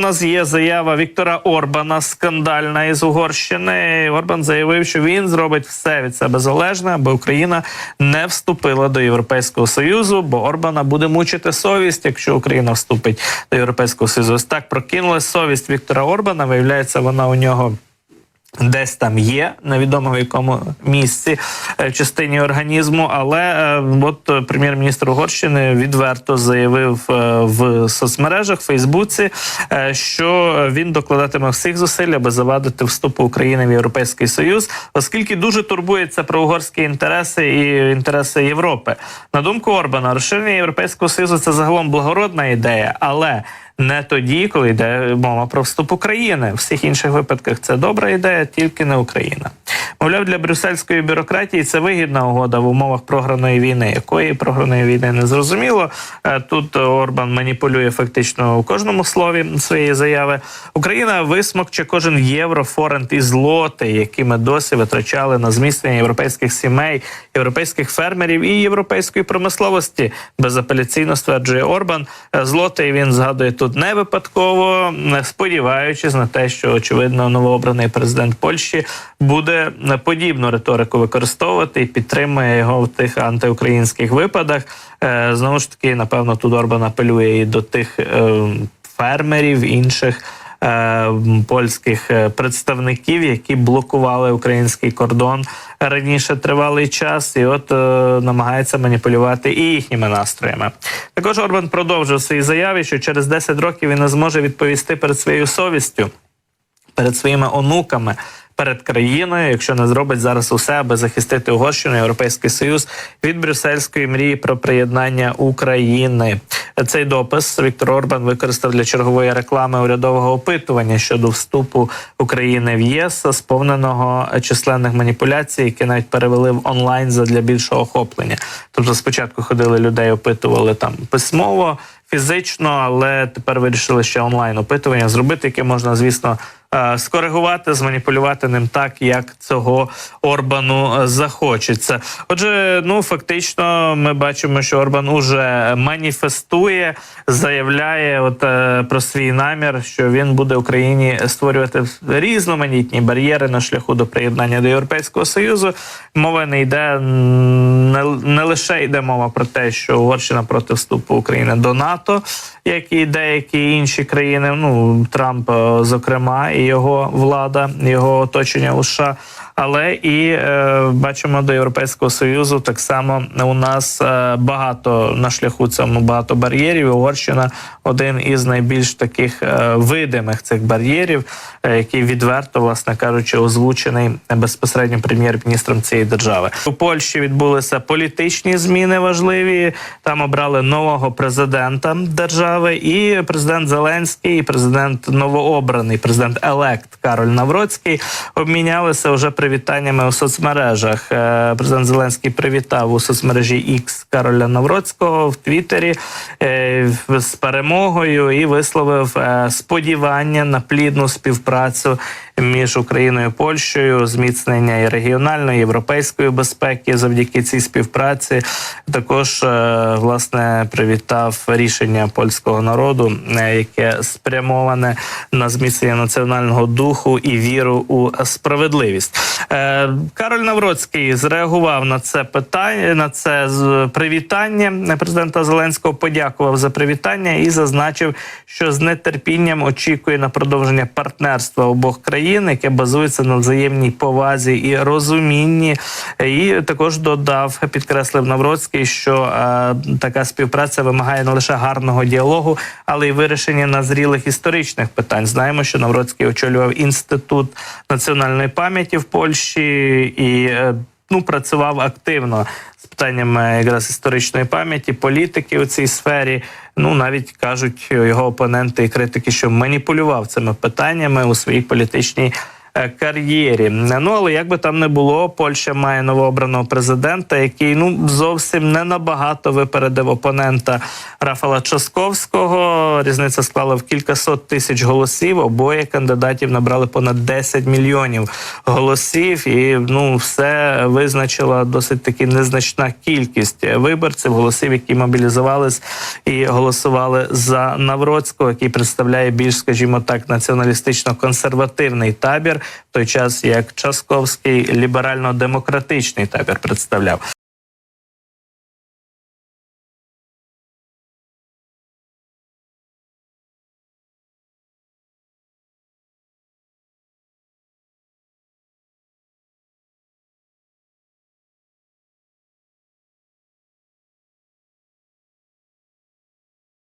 У нас є заява Віктора Орбана скандальна із Угорщини. Орбан заявив, що він зробить все від себе залежне, аби Україна не вступила до Європейського союзу, бо Орбана буде мучити совість, якщо Україна вступить до Європейського союзу. Ось так прокинулась совість Віктора Орбана. Виявляється, вона у нього. Десь там є, невідомо в якому місці е, частині організму, але е, от е, прем'єр-міністр Угорщини відверто заявив в соцмережах Фейсбуці, що він докладатиме всіх зусиль, аби завадити вступу України в Європейський Союз, оскільки дуже турбується про угорські інтереси і інтереси Європи. На думку Орбана, розширення Європейського Союзу це загалом благородна ідея, але не тоді, коли йде мова про вступ України. В всіх інших випадках це добра ідея, тільки не Україна. Мовляв, для брюссельської бюрократії це вигідна угода в умовах програної війни. Якої програної війни не зрозуміло. Е, Тут Орбан маніпулює фактично у кожному слові своєї заяви. Україна висмокче кожен євро, форент і злоти, які ми досі витрачали на зміцнення європейських сімей, європейських фермерів і європейської промисловості. Безапеляційно стверджує Орбан. Е, Злоти він згадує тут не випадково, сподіваючись на те, що очевидно новообраний президент Польщі буде подібну риторику використовувати і підтримує його в тих антиукраїнських випадах. Е, Знову ж таки, напевно, тут Орбан апелює і до тих е, фермерів інших. Е, Польських е, представників, які блокували український кордон раніше тривалий час, і от е, намагається маніпулювати і їхніми настроями. Також Орбан продовжив свої заяві, що через 10 років він не зможе відповісти перед своєю совістю, перед своїми онуками. Перед країною, якщо не зробить зараз усе, аби захистити Угорщину, Європейський Союз від брюссельської мрії про приєднання України. Цей допис Віктор Орбан використав для чергової реклами урядового опитування щодо вступу України в ЄС, сповненого численних маніпуляцій, які навіть перевели в онлайн задля більшого охоплення. Тобто, спочатку ходили людей, опитували там письмово, фізично, але тепер вирішили ще онлайн опитування зробити, яке можна, звісно. Е, Скоригувати, зманіпулювати ним так, як цього Орбану захочеться. Отже, ну фактично, ми бачимо, що Орбан уже маніфестує, заявляє от е, про свій намір, що він буде Україні створювати різноманітні бар'єри на шляху до приєднання до Європейського союзу. Мова не йде не, не лише йде мова про те, що Угорщина проти вступу України до НАТО, як і деякі інші країни. Ну Трамп, е, зокрема, і його влада, його оточення у США. Але і е, бачимо до Європейського союзу так само у нас е, багато на шляху цьому багато бар'єрів. Угорщина один із найбільш таких е, видимих цих бар'єрів, який відверто, власне кажучи, озвучений безпосередньо прем'єр-міністром цієї держави. У Польщі відбулися політичні зміни важливі. Там обрали нового президента держави, і президент Зеленський, і президент новообраний, президент елект Кароль Навроцький обмінялися вже привітаннями у соцмережах. Е, Президент Зеленський привітав у соцмережі X Кароля Навроцького в Твіттері е, з перемогою і висловив е, сподівання на плідну співпрацю між Україною і Польщею, зміцнення і регіональної і європейської безпеки завдяки цій співпраці. Також власне привітав рішення польського народу, яке спрямоване на зміцнення національного духу і віру у справедливість. Е, Кароль Навроцький зреагував на це питання, на це привітання президента Зеленського. Подякував за привітання і зазначив, що з нетерпінням очікує на продовження партнерства обох країн, яке базується на взаємній повазі і розумінні. І також додав, підкреслив Навроцький, що е, така співпраця вимагає не лише гарного діалогу, але й вирішення назрілих історичних питань. Знаємо, що Навроцький очолював інститут національної пам'яті в Польщі і е, ну працював активно з питаннями якраз історичної пам'яті, політики у цій сфері. Ну навіть кажуть його опоненти і критики, що маніпулював цими питаннями у своїй політичній кар'єрі. Ну але як би там не було, Польща має новообраного президента, який ну зовсім не набагато випередив опонента Рафала Часковського. Різниця склала в кількасот тисяч голосів. Обоє кандидатів набрали понад 10 мільйонів голосів, і ну все визначила досить таки незначна кількість виборців, голосів, які мобілізувались і голосували за Навроцького, який представляє більш, скажімо так, націоналістично-консервативний табір, той час як Часковський ліберально-демократичний табір представляв.